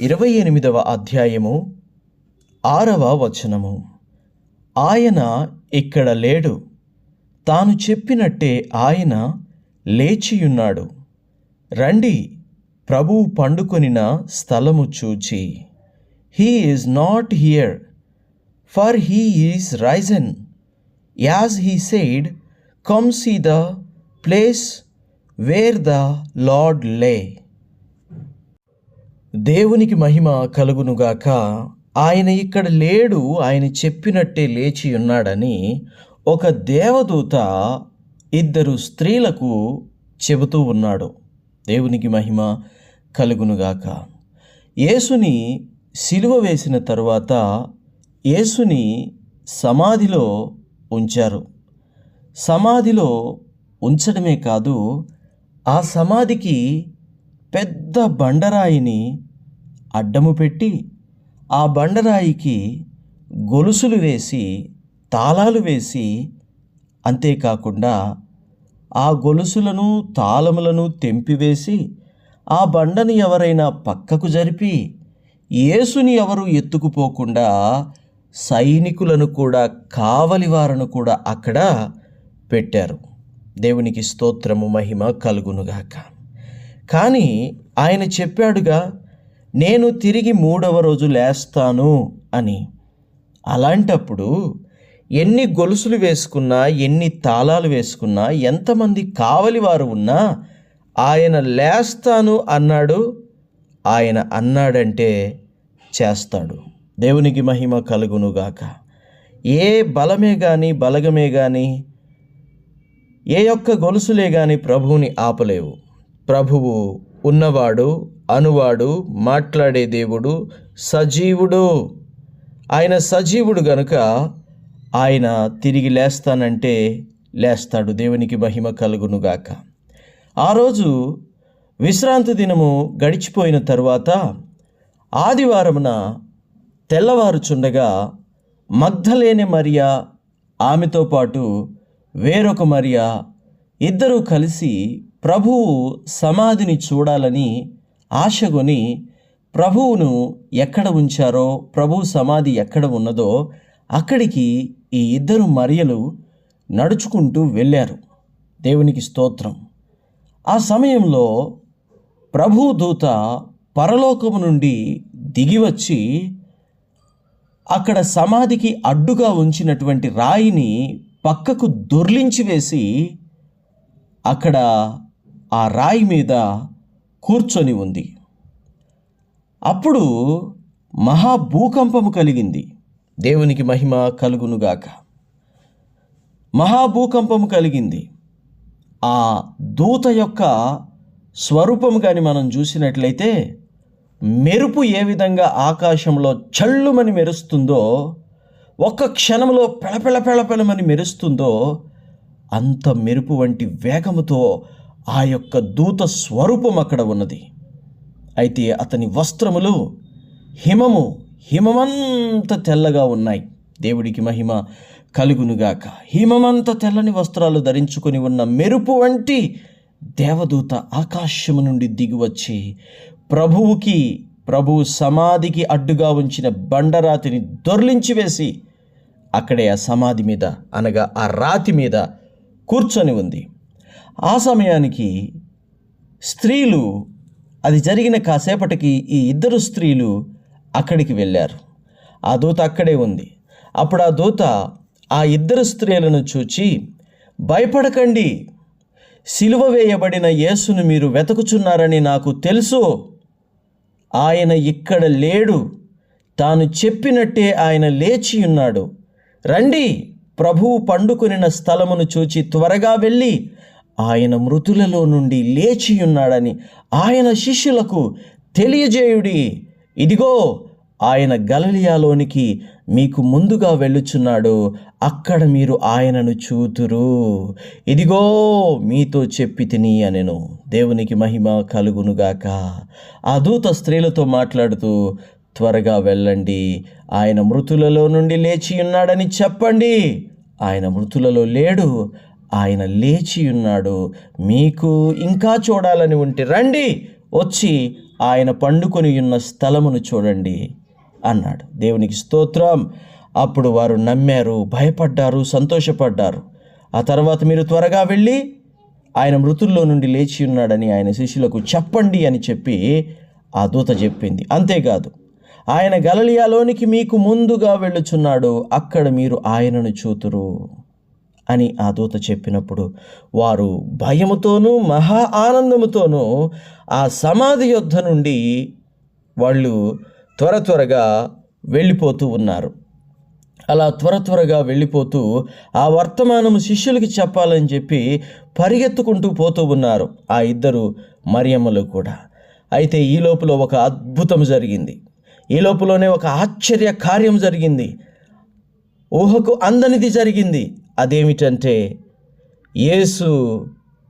ఇరవై ఎనిమిదవ అధ్యాయము ఆరవ వచనము. ఆయన ఇక్కడ లేడు. తాను చెప్పినట్టే ఆయన లేచియున్నాడు. రండి ప్రభువు పండుకొనిన స్థలము చూచి. He is not here for he is risen. As he said come see the place where the lord lay. దేవునికి మహిమ కలుగునుగాక ఆయన ఇక్కడ లేడు ఆయన చెప్పినట్టే లేచి ఉన్నాడని ఒక దేవదూత ఇద్దరు స్త్రీలకు చెబుతూ ఉన్నాడు. దేవునికి మహిమ కలుగునుగాక. యేసుని సిలువ వేసిన తర్వాత యేసుని సమాధిలో ఉంచారు. సమాధిలో ఉంచడమే కాదు ఆ సమాధికి పెద్ద బండరాయిని అడ్డము పెట్టి ఆ బండరాయికి గొలుసులు వేసి తాళాలు వేసి అంతేకాకుండా ఆ గొలుసులను తాళములను తెంపివేసి ఆ బండని ఎవరైనా పక్కకు జరిపి యేసుని ఎవరు ఎత్తుకుపోకుండా సైనికులను కూడా కావలివారను కూడా అక్కడ పెట్టారు. దేవునికి స్తోత్రము మహిమ కలుగునుగాక. కానీ ఆయన చెప్పాడుగా నేను తిరిగి మూడవ రోజు లేస్తాను అని. అలాంటప్పుడు ఎన్ని గొలుసులు వేసుకున్నా ఎన్ని తాళాలు వేసుకున్నా ఎంతమంది కావలి వారు ఉన్నా ఆయన లేస్తాను అన్నాడు ఆయన అన్నాడంటే చేస్తాడు. దేవునికి మహిమ కలుగునుగాక. ఏ బలమే కానీ బలగమే కానీ ఏ యొక్క గొలుసులే కానీ ప్రభువుని ఆపలేవు. ప్రభువు ఉన్నవాడు అనువాడు మాట్లాడే దేవుడు సజీవుడు. ఆయన సజీవుడు గనుక ఆయన తిరిగి లేస్తానంటే లేస్తాడు. దేవునికి మహిమ కలుగునుగాక. ఆ రోజు విశ్రాంతి దినము గడిచిపోయిన తరువాత ఆదివారమున తెల్లవారుచుండగా మగ్ధలేని మరియా ఆమెతో పాటు వేరొక మరియా ఇద్దరూ కలిసి ప్రభువు సమాధిని చూడాలని ఆశగొని ప్రభువును ఎక్కడ ఉంచారో ప్రభు సమాధి ఎక్కడ ఉన్నదో అక్కడికి ఈ ఇద్దరు మరియలు నడుచుకుంటూ వెళ్ళారు. దేవునికి స్తోత్రం. ఆ సమయంలో ప్రభు దూత పరలోకము నుండి దిగివచ్చి అక్కడ సమాధికి అడ్డుగా ఉంచినటువంటి రాయిని పక్కకు దొర్లించి వేసి అక్కడ ఆ రాయి మీద కూర్చొని ఉంది. అప్పుడు మహాభూకంపము కలిగింది. దేవునికి మహిమ కలుగునుగాక మహాభూకంపము కలిగింది. ఆ దూత యొక్క స్వరూపము కానీ మనం చూసినట్లయితే మెరుపు ఏ విధంగా ఆకాశంలో చల్లుమని మెరుస్తుందో ఒక్క క్షణంలో పెళపెళ పెళపెళమని మెరుస్తుందో అంత మెరుపు వంటి వేగముతో ఆ యొక్క దూత స్వరూపం అక్కడ ఉన్నది. అయితే అతని వస్త్రములు హిమము హిమమంత తెల్లగా ఉన్నాయి. దేవుడికి మహిమ కలుగునుగాక. హిమమంత తెల్లని వస్త్రాలు ధరించుకొని ఉన్న మెరుపు వంటి దేవదూత ఆకాశము నుండి దిగివచ్చి ప్రభువుకి ప్రభువు సమాధికి అడ్డుగా ఉంచిన బండరాతిని దొర్లించి వేసి అక్కడే ఆ సమాధి మీద అనగా ఆ రాతి మీద కూర్చొని ఉంది. ఆ సమయానికి స్త్రీలు అది జరిగిన కాసేపటికి ఈ ఇద్దరు స్త్రీలు అక్కడికి వెళ్ళారు. ఆ దూత అక్కడే ఉంది. అప్పుడు ఆ దూత ఆ ఇద్దరు స్త్రీలను చూచి భయపడకండి. సిలువ వేయబడిన యేసును మీరు వెతకుచున్నారని నాకు తెలుసు. ఆయన ఇక్కడ లేడు. తాను చెప్పినట్టే ఆయన లేచి ఉన్నాడు. రండి. ప్రభువు పండుకొనిన స్థలమును చూచి త్వరగా వెళ్ళి ఆయన మృతులలో నుండి లేచి ఉన్నాడని ఆయన శిష్యులకు తెలియజేయుడి. ఇదిగో ఆయన గలలియాలోనికి మీకు ముందుగా వెళ్ళుచున్నాడు. అక్కడ మీరు ఆయనను చూతురు. ఇదిగో మీతో చెప్పి తిని అనెను. దేవునికి మహిమ కలుగునుగాక ఆ దూత స్త్రీలతో మాట్లాడుతూ త్వరగా వెళ్ళండి. ఆయన మృతులలో నుండి లేచి ఉన్నాడని చెప్పండి. ఆయన మృతులలో లేడు. ఆయన లేచి ఉన్నాడు. మీకు ఇంకా చూడాలని ఉంటే రండి వచ్చి ఆయన పండుకొని ఉన్న స్థలమును చూడండి అన్నాడు. దేవునికి స్తోత్రం. అప్పుడు వారు నమ్మారు భయపడ్డారు సంతోషపడ్డారు. ఆ తర్వాత మీరు త్వరగా వెళ్ళి ఆయన మృతుల్లో నుండి లేచి ఉన్నాడని ఆయన శిష్యులకు చెప్పండి అని చెప్పి ఆ దూత చెప్పింది. అంతేకాదు ఆయన గలలియాలోనికి మీకు ముందుగా వెళ్ళుచున్నాడు. అక్కడ మీరు ఆయనను చూతురు. అని ఆ దూత చెప్పినప్పుడు వారు భయముతోనూ మహా ఆనందముతోనూ ఆ సమాధి యుద్ధ నుండి వాళ్ళు త్వర త్వరగా వెళ్ళిపోతూ ఉన్నారు. అలా త్వర త్వరగా వెళ్ళిపోతూ ఆ వర్తమానము శిష్యులకి చెప్పాలని చెప్పి పరిగెత్తుకుంటూ పోతూ ఉన్నారు ఆ ఇద్దరు మరియమ్మలు కూడా. అయితే ఈ లోపల ఒక అద్భుతం జరిగింది. ఈ లోపలనే ఒక ఆశ్చర్య కార్యం జరిగింది. ఊహకు అందనిది జరిగింది. అదేమిటంటే యేసు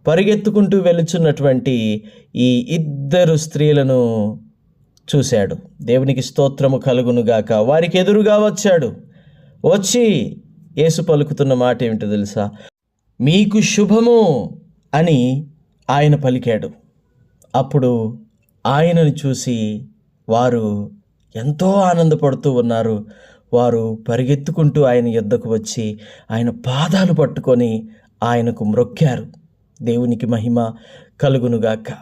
పరిగెత్తుకుంటూ వెళుచున్నటువంటి ఈ ఇద్దరు స్త్రీలను చూశాడు. దేవునికి స్తోత్రము కలుగునుగాక వారికి ఎదురుగా వచ్చాడు. వచ్చి యేసు పలుకుతున్న మాట ఏమిటో తెలుసా? మీకు శుభము అని ఆయన పలికాడు. అప్పుడు ఆయనను చూసి వారు ఎంతో ఆనందపడుతూ ఉన్నారు. వారు పరిగెత్తుకుంటూ ఆయన యుద్ధకు వచ్చి ఆయన పాదాలు పట్టుకొని ఆయనకు మ్రొక్కారు దేవునికి మహిమ కలుగునుగాక.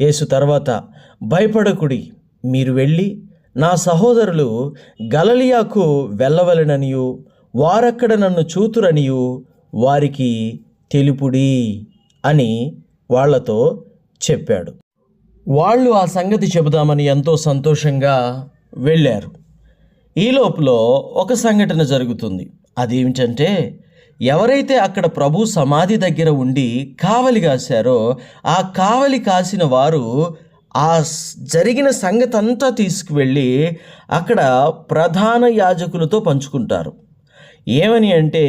యేసు తర్వాత భయపడకుడి మీరు వెళ్ళి నా సహోదరులు గలలియాకు వెళ్ళవలెననియు వారక్కడ నన్ను చూతురనియు వారికి తెలుపుడి అని వాళ్ళతో చెప్పాడు. వాళ్ళు ఆ సంగతి చెబుదామని ఎంతో సంతోషంగా వెళ్ళారు. ఈ లోపల ఒక సంఘటన జరుగుతుంది. అదేమిటంటే ఎవరైతే అక్కడ ప్రభు సమాధి దగ్గర ఉండి కావలి కాశారో ఆ కావలి కాసిన వారు ఆ జరిగిన సంగతి అంతా తీసుకువెళ్ళి అక్కడ ప్రధాన యాజకులతో పంచుకుంటారు. ఏమని అంటే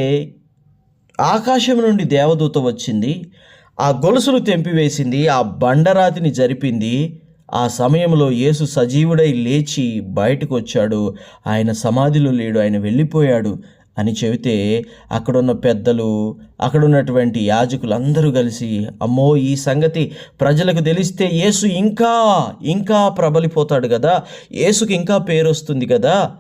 ఆకాశం నుండి దేవదూత వచ్చింది ఆ గొలుసులు తెంపివేసింది ఆ బండరాతిని జరిపింది ఆ సమయంలో యేసు సజీవుడై లేచి బయటకు వచ్చాడు ఆయన సమాధిలో లేడు ఆయన వెళ్ళిపోయాడు అని చెబితే అక్కడున్న పెద్దలు అక్కడున్నటువంటి యాజకులందరూ కలిసి అమ్మో ఈ సంగతి ప్రజలకు తెలిస్తే యేసు ఇంకా ఇంకా ప్రబలిపోతాడు కదా యేసుకి ఇంకా పేరు వస్తుంది కదా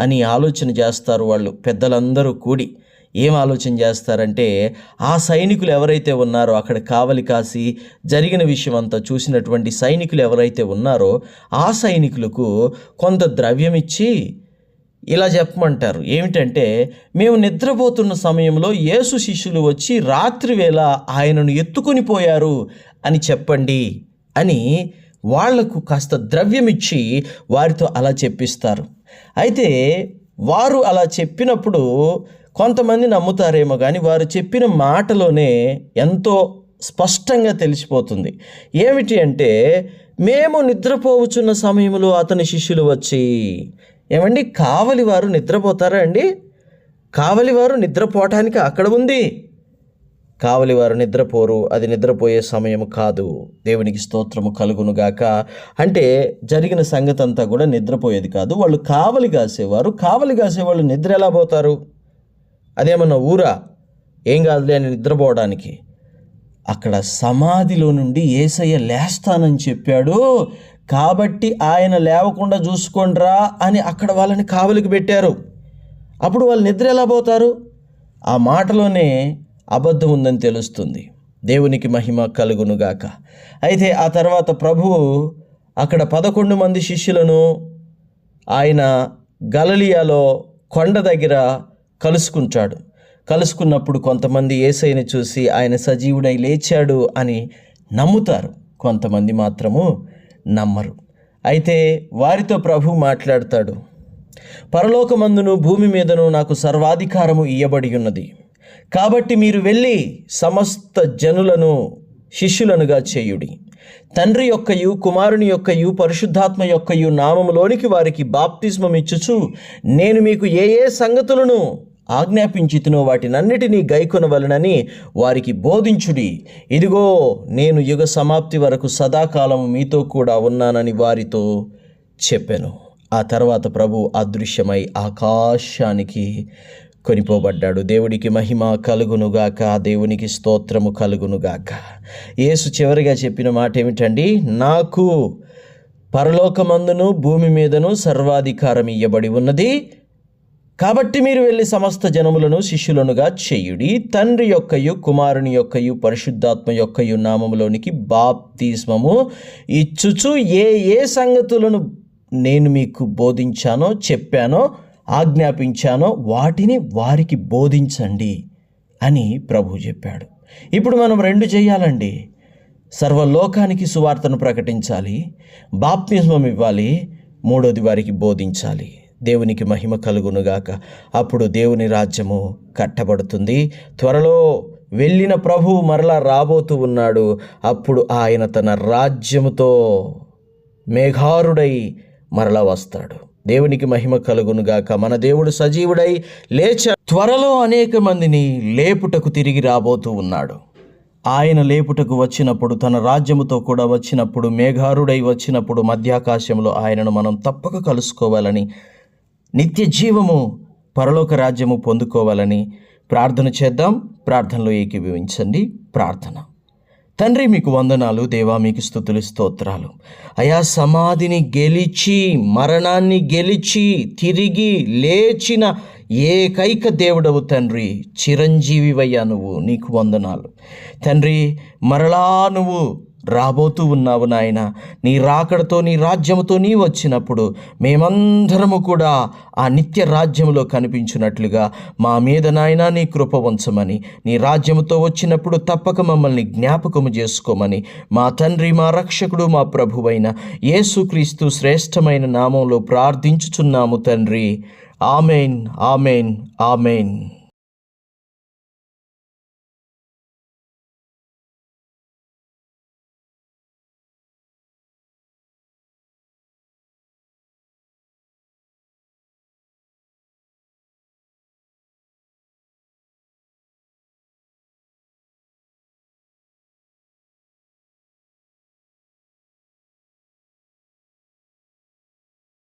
అని ఆలోచన చేస్తారు వాళ్ళు పెద్దలందరూ కూడి. ఏం ఆలోచన చేస్తారంటే ఆ సైనికులు ఎవరైతే ఉన్నారో అక్కడ కావలి కాసి జరిగిన విషయం అంతా చూసినటువంటి సైనికులు ఎవరైతే ఉన్నారో ఆ సైనికులకు కొంత ద్రవ్యం ఇచ్చి ఇలా చెప్పమంటారు. ఏమిటంటే మేము నిద్రపోతున్న సమయంలో యేసు శిష్యులు వచ్చి రాత్రి వేళ ఆయనను ఎత్తుకొని పోయారు అని చెప్పండి అని వాళ్ళకు కాస్త ద్రవ్యం ఇచ్చి వారితో అలా చెప్పిస్తారు. అయితే వారు అలా చెప్పినప్పుడు కొంతమంది నమ్ముతారేమో కానీ వారు చెప్పిన మాటలోనే ఎంతో స్పష్టంగా తెలిసిపోతుంది. ఏమిటి అంటే మేము నిద్రపోవచ్చున్న సమయంలో అతని శిష్యులు వచ్చి ఏమండి కావలి వారు నిద్రపోతారా అండి? కావలి వారు నిద్రపోవటానికి అక్కడ ఉంది. కావలి వారు నిద్రపోరు అది నిద్రపోయే సమయం కాదు. దేవునికి స్తోత్రము కలుగునుగాక అంటే జరిగిన సంగతి అంతా కూడా నిద్రపోయేది కాదు. వాళ్ళు కావలి కాసేవారు. కావలి కాసేవాళ్ళు నిద్ర ఎలా పోతారు? అదేమన్నా ఊరా? ఏం కాదులే అని నిద్రపోవడానికి. అక్కడ సమాధిలో నుండి ఏసయ్య లేస్తానని చెప్పాడు. కాబట్టి ఆయన లేవకుండా చూసుకోండిరా అని అక్కడ వాళ్ళని కావలికి పెట్టారు. అప్పుడు వాళ్ళు నిద్ర ఎలా పోతారు? ఆ మాటలోనే అబద్ధం ఉందని తెలుస్తుంది. దేవునికి మహిమ కలుగునుగాక. అయితే ఆ తర్వాత ప్రభువు అక్కడ పదకొండు మంది శిష్యులను ఆయన గలలియాలో కొండ దగ్గర కలుసుకుంటాడు. కలుసుకున్నప్పుడు కొంతమంది ఏసైని చూసి ఆయన సజీవుడై లేచాడు అని నమ్ముతారు. కొంతమంది మాత్రము నమ్మరు. అయితే వారితో ప్రభు మాట్లాడతాడు. పరలోకమందును భూమి మీదను నాకు సర్వాధికారము ఇయ్యబడి ఉన్నది కాబట్టి మీరు వెళ్ళి సమస్త జనులను శిష్యులనుగా చేయుడి. తండ్రి యొక్కయు కుమారుని యొక్కయు పరిశుద్ధాత్మ యొక్కయు నామములోనికి వారికి బాప్తిస్మం ఇచ్చుచు నేను మీకు ఏ ఏ సంగతులను ఆజ్ఞాపించితునో వాటినన్నిటినీ గైకొనవలనని వారికి బోధించుడి. ఇదిగో నేను యుగ సమాప్తి వరకు సదాకాలము మీతో కూడా ఉన్నానని వారితో చెప్పాను. ఆ తర్వాత ప్రభు అదృశ్యమై ఆకాశానికి కొనిపోబడ్డాడు. దేవుడికి మహిమ కలుగునుగాక దేవునికి స్తోత్రము కలుగునుగాక. యేసు చివరిగా చెప్పిన మాట ఏమిటండి నాకు పరలోకమందును భూమి మీదను సర్వాధికారం ఇయ్యబడి ఉన్నది. కాబట్టి మీరు వెళ్ళి సమస్త జనములను శిష్యులనుగా చేయుడి. తండ్రి యొక్కయు కుమారుని యొక్కయు పరిశుద్ధాత్మ యొక్కయు నామములోనికి బాప్తిస్మము ఇచ్చుచు ఏ ఏ సంగతులను నేను మీకు బోధించానో చెప్పానో ఆజ్ఞాపించానో వాటిని వారికి బోధించండి అని ప్రభు చెప్పాడు. ఇప్పుడు మనం రెండు చేయాలండి. సర్వలోకానికి సువార్తను ప్రకటించాలి బాప్తిస్మం ఇవ్వాలి మూడోది వారికి బోధించాలి. దేవునికి మహిమ కలుగునుగాక. అప్పుడు దేవుని రాజ్యము కట్టబడుతుంది. త్వరలో వెళ్ళిన ప్రభు మరలా రాబోతూ ఉన్నాడు. అప్పుడు ఆయన తన రాజ్యముతో మేఘారుడై మరలా వస్తాడు. దేవునికి మహిమ కలుగునుగాక. మన దేవుడు సజీవుడై లేచ త్వరలో అనేక మందిని లేపుటకు తిరిగి రాబోతూ ఉన్నాడు. ఆయన లేపుటకు వచ్చినప్పుడు తన రాజ్యముతో కూడా వచ్చినప్పుడు మేఘారుడై వచ్చినప్పుడు మధ్యాకాశంలో ఆయనను మనం తప్పక కలుసుకోవాలని నిత్య జీవము పరలోక రాజ్యము పొందుకోవాలని ప్రార్థన చేద్దాం. ప్రార్థనలో ఏకీభవించండి. ప్రార్థన. తండ్రి మీకు వందనాలు. దేవా మీకు స్థుతులు స్తోత్రాలు. అయా సమాధిని గెలిచి మరణాన్ని గెలిచి తిరిగి లేచిన ఏకైక దేవుడవు తండ్రి చిరంజీవివయ్యా నువ్వు. నీకు వందనాలు. తండ్రి మరలా నువ్వు రాబోతూ ఉన్నావు నాయన. నీ రాకడతో నీ రాజ్యముతో నీ వచ్చినప్పుడు మేమందరము కూడా ఆ నిత్య రాజ్యములో కనిపించినట్లుగా మా మీద నాయన నీ కృప ఉంచమని నీ రాజ్యముతో వచ్చినప్పుడు తప్పక మమ్మల్ని జ్ఞాపకము చేసుకోమని మా తండ్రి మా రక్షకుడు మా ప్రభువైన యేసుక్రీస్తు శ్రేష్టమైన నామంలో ప్రార్థించుచున్నాము తండ్రి. Amen amen amen.